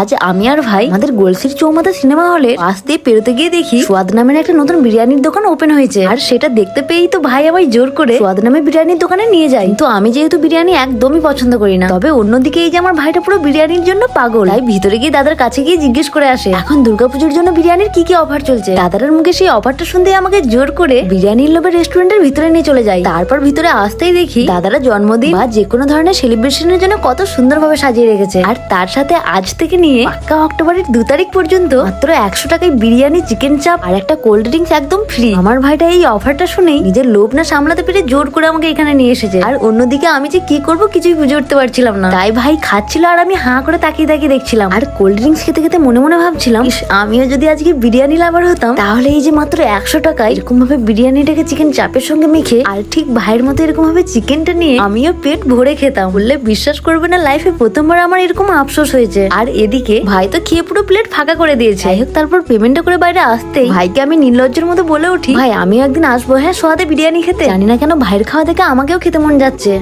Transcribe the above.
আজ আমি আর ভাই আমাদের গোলসির চৌমাথা সিনেমা হলে পাশ দিয়ে পেরোতে গিয়ে দেখি সোয়াদ নামের একটা নতুন বিরিয়ানির দোকান ওপেন হয়েছে। আর সেটা দেখতে পেয়েই তো ভাই আমায় জোর করে সোয়াদ নামের বিরিয়ানির দোকানে নিয়ে যায়। কিন্তু আমি যেহেতু বিরিয়ানি একদমই পছন্দ করি না, তবে অন্যদিকে এই যে আমার ভাইটা পুরো বিরিয়ানির জন্য পাগল। তাই ভিতরে গিয়ে দাদার কাছে গিয়ে জিজ্ঞেস করে আসে, এখন দুর্গাপুজোর জন্য বিরিয়ানির কি কি অফার চলছে? দাদার মুখে সেই অফারটা শুনতে আমাকে জোর করে বিরিয়ানির লোভে রেস্টুরেন্টের ভিতরে নিয়ে চলে যায়। তারপর ভিতরে আসতেই দেখি দাদারা জন্মদিন বা যে কোনো ধরনের সেলিব্রেশনের জন্য কত সুন্দরভাবে সাজিয়ে রেখেছে। আর তার সাথে আজ থেকে নিয়ে পাক্কা অক্টোবরের দু তারিখ পর্যন্ত মাত্র একশো টাকায় বিরিয়ানি, চিকেন চাপ আর একটা কোল্ড ড্রিঙ্কস একদম ফ্রি আমার ভাইটা এই অফারটা শুনেই নিজের লোভ না সামলাতে পেরে জোর করে আমাকে এখানে নিয়ে এসেছে। আর অন্যদিকে আমি যে কি করব কিছুই বুঝে উঠতে পারছিলাম না। তাই ভাই খাচ্ছিল আর আমি হাঁ করে তাকিয়ে তাকিয়ে দেখছিলাম। আর কোল্ড ড্রিঙ্কস খেতে খেতে মনে মনে ভাবছিলাম আমিও যদি আজকে বিরিয়ানি লাভার হতাম, তাহলে এই যে মাত্র একশো টাকায় এরকম ভাবে বিরিয়ানিটাকে চিকেন চাপের সঙ্গে মেখে আর ঠিক ভাইয়ের মতো এরকম ভাবে চিকেনটা নিয়ে আমিও পেট ভরে খেতাম। বললে বিশ্বাস করবে না লাইফে প্রথমবার আমার এরকম আফসোস হয়েছে। আর এদিকে ভাই তো খেয়ে পুরো প্লেট ফাঁকা করে দিয়েছে। যাই হোক, তারপর পেমেন্টটা করে বাইরে আসতে ভাইকে আমি নির্লজ্জের মতো বলে উঠি, ভাই আমি একদিন আসব হ্যাঁ সোয়াদে বিরিয়ানি খেতে? জানি না কেন, ভাইয়ের খাওয়া দেখে আমাকেও খেতে মন যাচ্ছে।